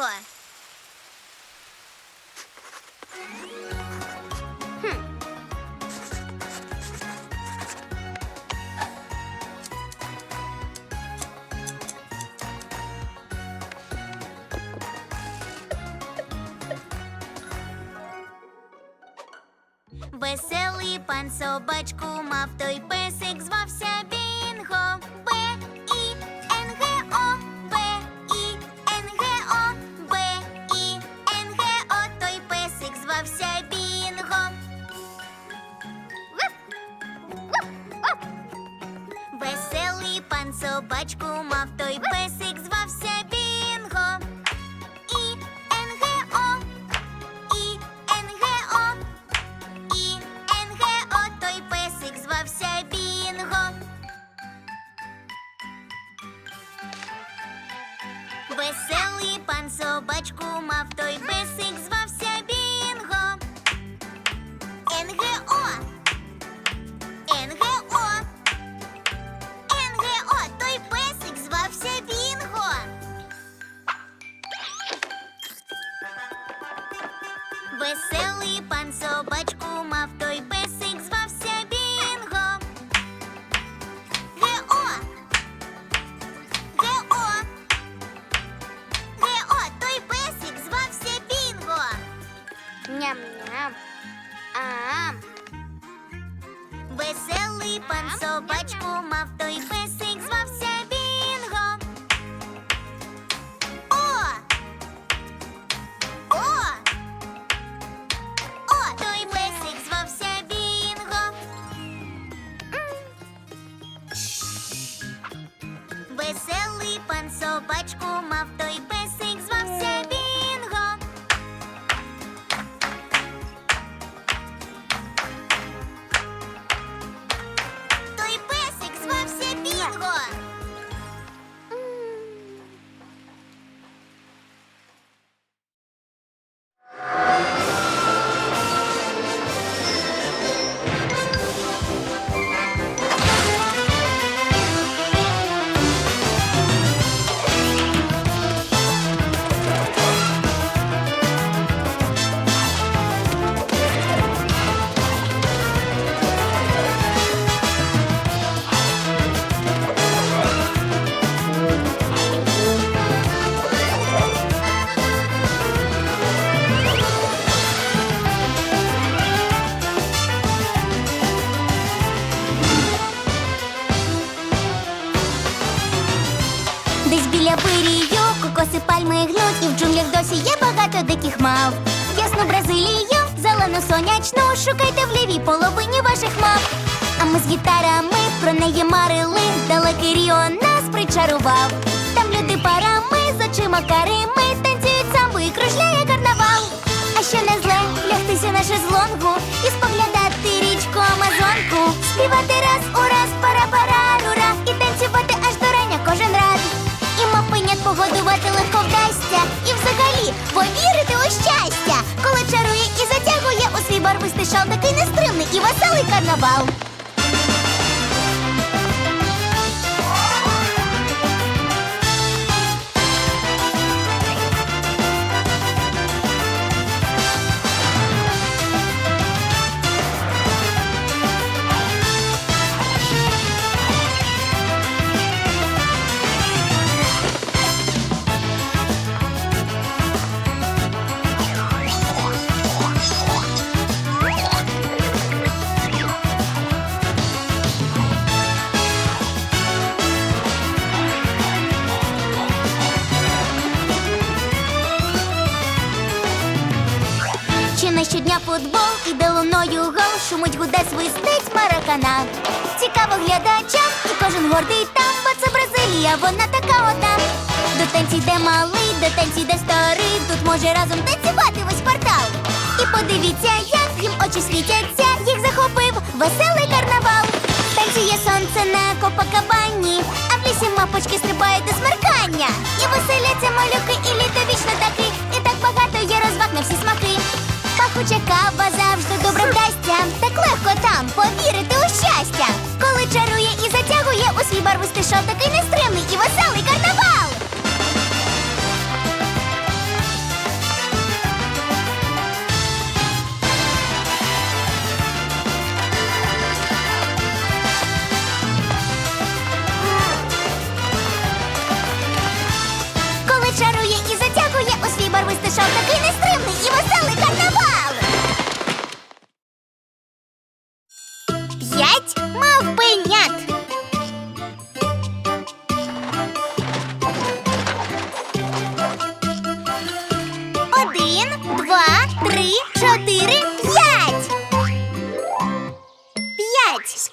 бінго. Веселий пан собачку мав той песик, звався Біля пирію кокоси пальми гнуть, і в джунглях досі є багато диких мав. Ясну Бразилію, зелену сонячну, шукайте в лівій половині ваших мав. А ми з гітарами про неї марили, далекий Ріо нас причарував. Там люди парами з очима карими танцюють самбу і кружляє карнавал. А ще не зле лягтися на шезлонгу шал такий нестримний і веселий карнавал. Футбол іде луною гол, шумить гуде свистить маракана. Цікаво глядачам, і кожен гордий там, бо це Бразилія, вона така ота. До танці йде малий, до танці йде старий, тут може разом танцювати весь квартал. І подивіться, як їм очі світяться, їх захопив веселий карнавал. Танцює сонце на Копакабані, а в лісі мапочки стрибають до смеркання. І веселяться малюки, і літо вийшов такий нестримний і веселий карнавал. Коли чарує і затягує у свій барвистий шов такий нестримний і веселий карнавал. П'ять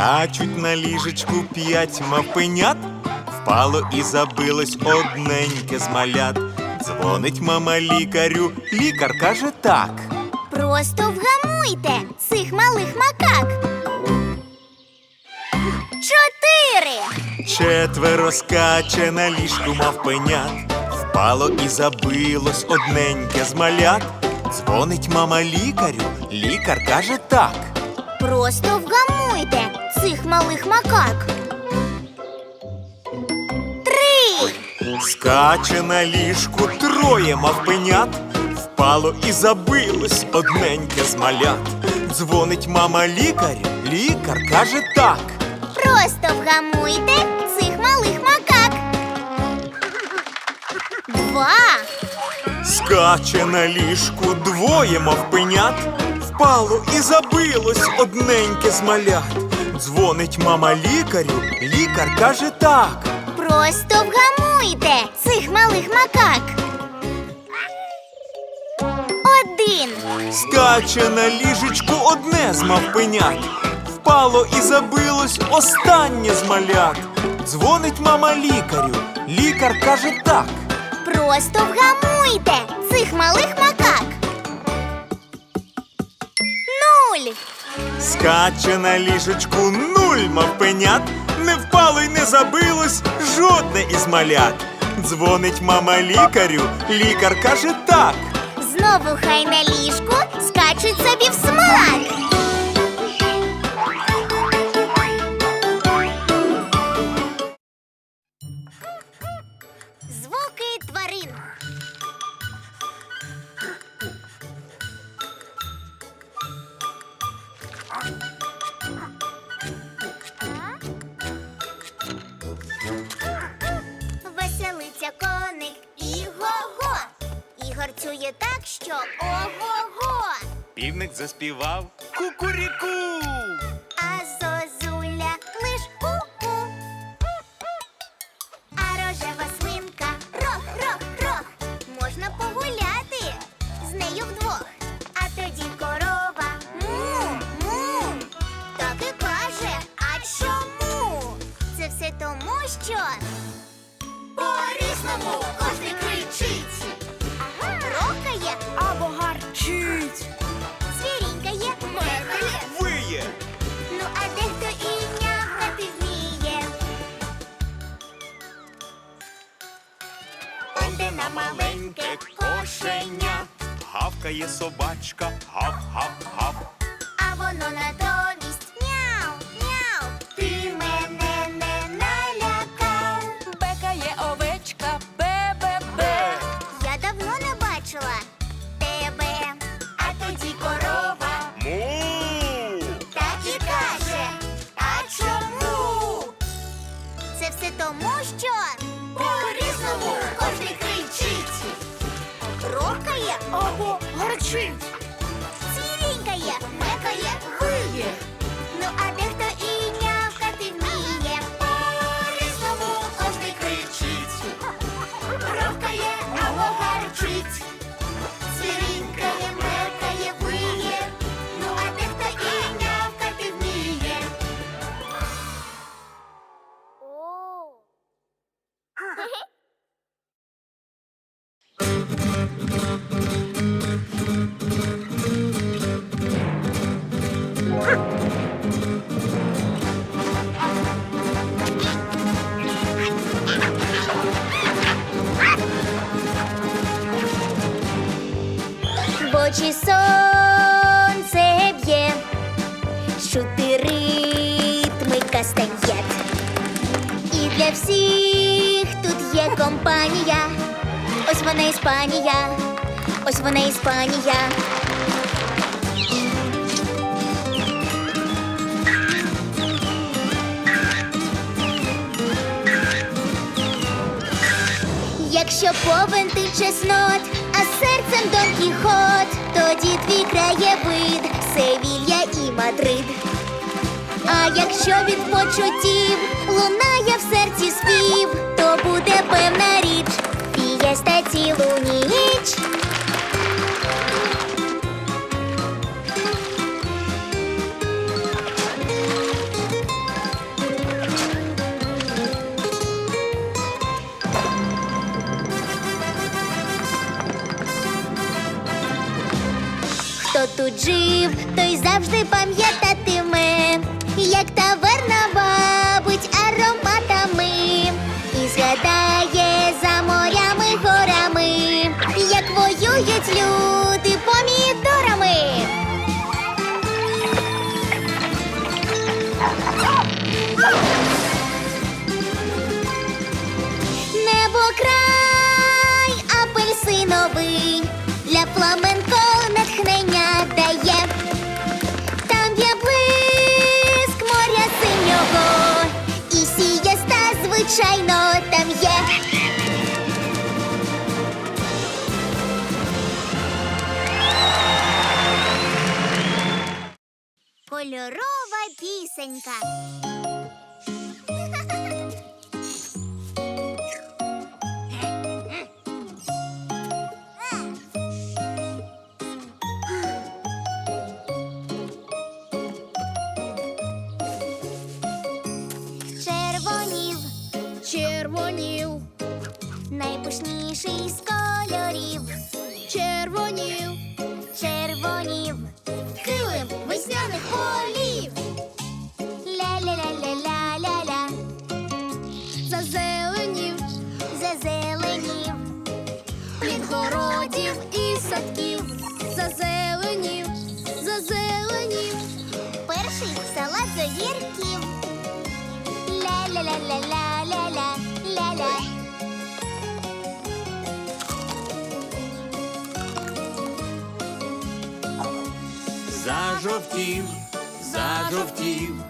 Скачуть на ліжечку п'ять мавпенят, впало і забилось одненьке з малят. Дзвонить мама лікарю, лікар каже так. Просто вгамуйте цих малих макак. Чотири. Четверо скаче на ліжку мавпенят, впало і забилось одненьке з малят. Дзвонить мама лікарю, лікар каже так. Просто вгамуйте цих малих макак. Три. Скаче на ліжку троє мавпенят, впало і забилось одненьке з малят. Дзвонить мама лікарю, лікар каже так. Просто вгамуйте цих малих макак. Два. Скаче на ліжку двоє мавпенят, впало і забилось одненьке з малят. Дзвонить мама лікарю, лікар каже так. Просто вгамуйте цих малих макак. Один. Скаче на ліжечку одне з мавпенят. Впало і забилось останнє з малят. Дзвонить мама лікарю. Лікар каже так. Просто вгамуйте цих малих макак. Нуль. Скаче на ліжечку нуль мавпенят. Не впало й не забилось жодне із малят. Дзвонить мама лікарю. Лікар каже так. Знову хай на ліжку скачуть собі в смак. Півник заспівав кукуріку. Онде на маленьке кошеня. Гавкає собачка, гав-гав-гав. А воно натомість няу, няу. Ти мене не налякав. Бекає овечка, бе-бе-бе. Я давно не бачила тебе. А тоді корова Му. так і каже. А чому? Це все тому, що What a treat! Очі сонце б'є, чути ритми кастаньєт. І для всіх тут є компанія. Ось вона Іспанія, ось вона Іспанія. Якщо повен ти чеснот, а серцем Дон Кіхот, тоді твій краєвид, Севілья і Мадрид. А якщо від почуттів лунає в серці спів, то буде певна річ, фієста цілу ніч. Тут жив, той завжди пам'ятатиме, Кольорова пісенька. Зажовтів, зажовтів,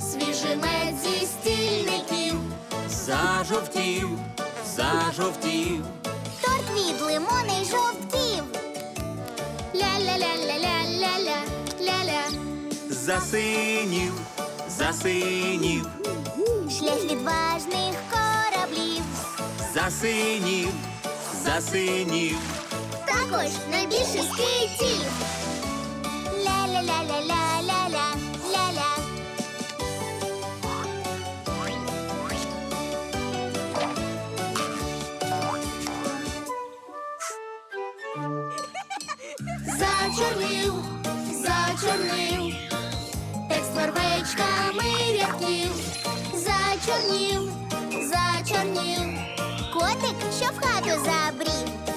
Свіжий мед зі стільників. зажовтів, зажовтів. Торт від лимона й жовтків. Ля-ля-ля-ля-ля-ля-ля. Ля-ля. Засинів, засинів, Шлях відважних кораблів. засинів, засинів. Також найбільше з зачорнив, текст вервечками рядків. Зачорнів, зачорнів, котик, що в хату забрів.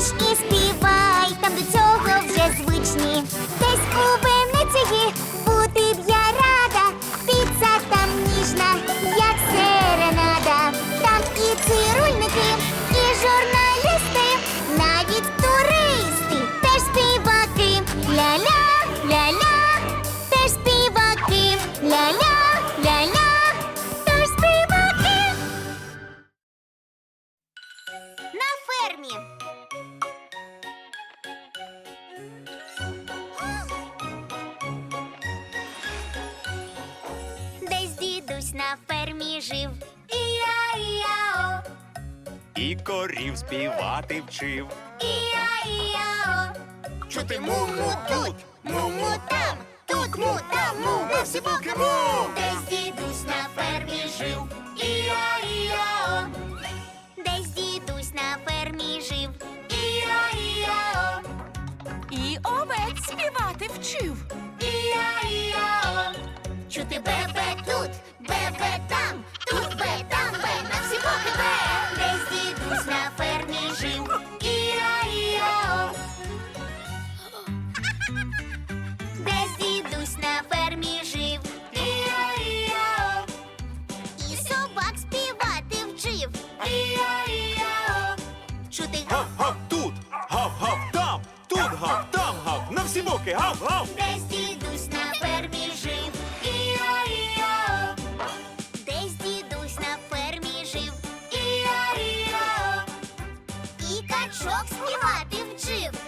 Їж і співай, мій жив. І корів співати вчив. Іая. Чути му тут, му-му там, тут му там му, ми всі поки му. Десь дідусь на фермі жив. Десь дідусь на фермі жив. І овець співати вчив. Чути бебе тут, діточок співати вчив.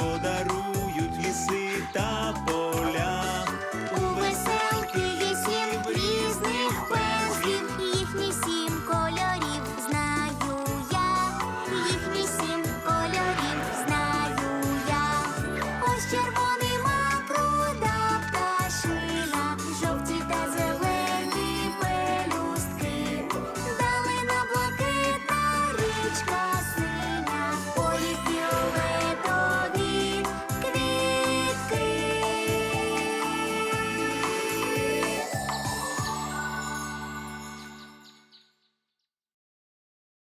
poder.